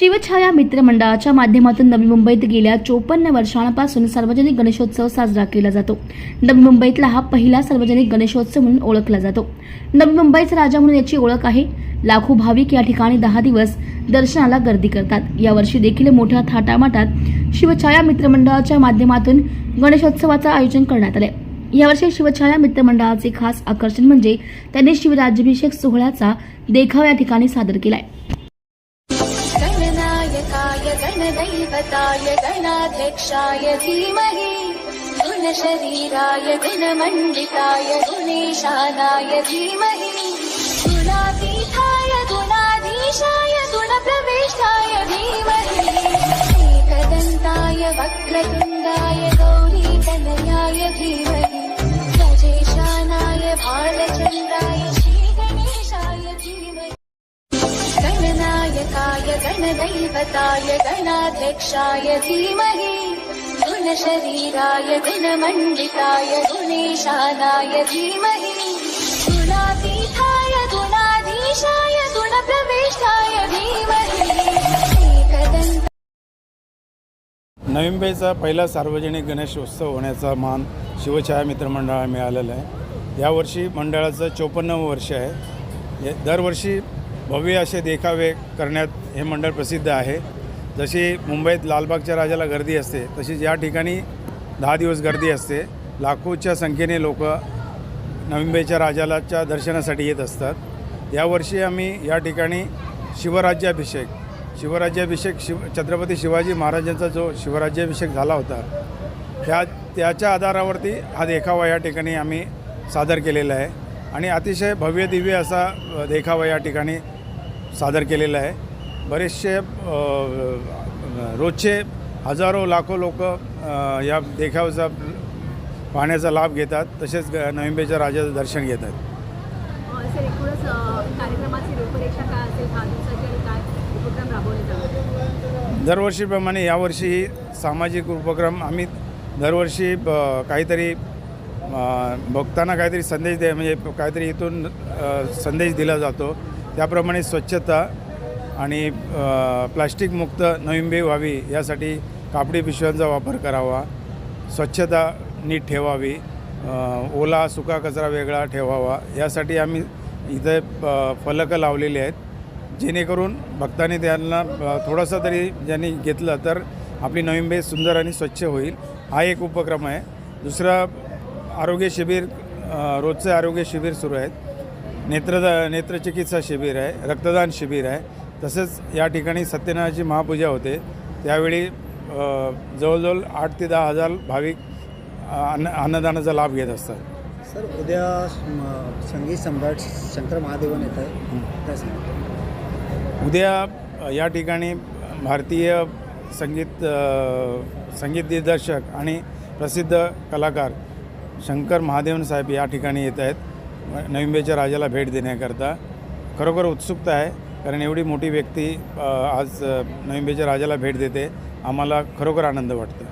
शिवछाया मित्रमंडळाच्या माध्यमातून नवी मुंबईत गेल्या चोपन्न वर्षांपासून सार्वजनिक गणेशोत्सव साजरा केला जातो. नवी मुंबईतला हा पहिला सार्वजनिक गणेशोत्सव म्हणून ओळखला जातो. नवी मुंबईचा राजा म्हणून याची ओळख आहे. लाखो भाविक या ठिकाणी दहा दिवस दर्शनाला गर्दी करतात. यावर्षी देखील मोठ्या थाटामाटात शिवछाया मित्रमंडळाच्या माध्यमातून गणेशोत्सवाचं आयोजन करण्यात आलं यावर्षी शिवछाया मित्रमंडळाचे खास आकर्षण म्हणजे त्यांनी शिवराज्याभिषेक सोहळ्याचा देखाव या ठिकाणी सादर केलाय. गणदैवताय गणाध्यक्षाय धीमहि गुणशरीराय गुणमण्डिताय गुणेशानाय धीमहि। गुणातीताय गुणाधीशाय गुणप्रविष्टाय धीमहि। एकदन्ताय वक्रतुण्डाय गौरीतनयाय धीमहि गणनायकाय गणदैवताय गणाध्यक्षाय धीमहि। गुणशरीराय गुणमण्डिताय गुणेशानाय धीमहि। गुणातीथाय गुणाधीशाय गुणप्रवेशाय धीमहि। नोव्हेंबरचा पहिला सार्वजनिक गणेशोत्सव होण्याचा मान शिवछाया मित्रमंडळाला मिळालेला आहे. यावर्षी मंडळाचं चोपन्नावं वर्ष आहे. दरवर्षी भव्य असे देखावे करण्यात हे मंडळ प्रसिद्ध आहे. जशी मुंबईत लालबागच्या राजाला गर्दी असते तशीच या ठिकाणी दहा दिवस गर्दी असते लाखोच्या संख्येने लोक नवी मुंबईच्या राजालाच्या दर्शनासाठी येत असतात. यावर्षी आम्ही या ठिकाणी शिवराज्याभिषेक शिवराज्याभिषेक शिव छत्रपती शिवाजी महाराजांचा जो शिवराज्याभिषेक झाला होता त्या त्याच्या आधारावरती हा देखावा या ठिकाणी आम्ही सादर केलेला आहे. आणि अतिशय भव्य दिव्य असा देखावा या ठिकाणी सादर केलेला आहे. बरेचसे रोजचे हजारो लाखो लोक या देखाव्याचा पाहण्याचा लाभ घेतात. तसेच ग- नवी मुंबईच्या राजाचं दर्शन घेतात दरवर्षीप्रमाणे यावर्षीही सामाजिक उपक्रम. आम्ही दरवर्षी ब- काहीतरी भक्तांना काहीतरी संदेश द्या म्हणजे काहीतरी इथून संदेश दिला जातो. त्याप्रमाणे स्वच्छता आणि प्लास्टिकमुक्त नवी व्हावी यासाठी कापडी पिशव्यांचा वापर करावा स्वच्छता नीट ठेवावी ओला सुका कचरा वेगळा ठेवावा यासाठी आम्ही इथे फलकं लावलेली आहेत जेणेकरून भक्तांनी त्यांना थोडासा थोडंसं तरी ज्यांनी घेतलं तर आपली नवी सुंदर आणि स्वच्छ होईल. हा एक उपक्रम आहे. दुसरा आरोग्य शिबिर रोजचं रोजचे आरोग्य शिबिर सुरू आहेत. नेत्रदा नेत्रचिकित्सा शिबिर आहे रक्तदान शिबिर आहे. तसेच या ठिकाणी सत्यनारायणाची महापूजा होते. त्यावेळी जवळजवळ आठ ते दहा हजार भाविक अन्न अन्नदानाचा लाभ घेत असतात. सर उद्या संगीत सम्राट शंकर महादेवन येत आहे काय सांगतो? उद्या या ठिकाणी भारतीय संगीत संगीत दिग्दर्शक आणि प्रसिद्ध कलाकार शंकर महादेवन साहेब या ठिकाणी येत आहेत. नवी मुंबईच्या राजाला भेट देण्याकरता खरोखर उत्सुकता आहे कारण एवढी मोठी व्यक्ती आज अ, नवी मुंबईच्या राजाला भेट देते आम्हाला खरोखर आनंद वाटतो.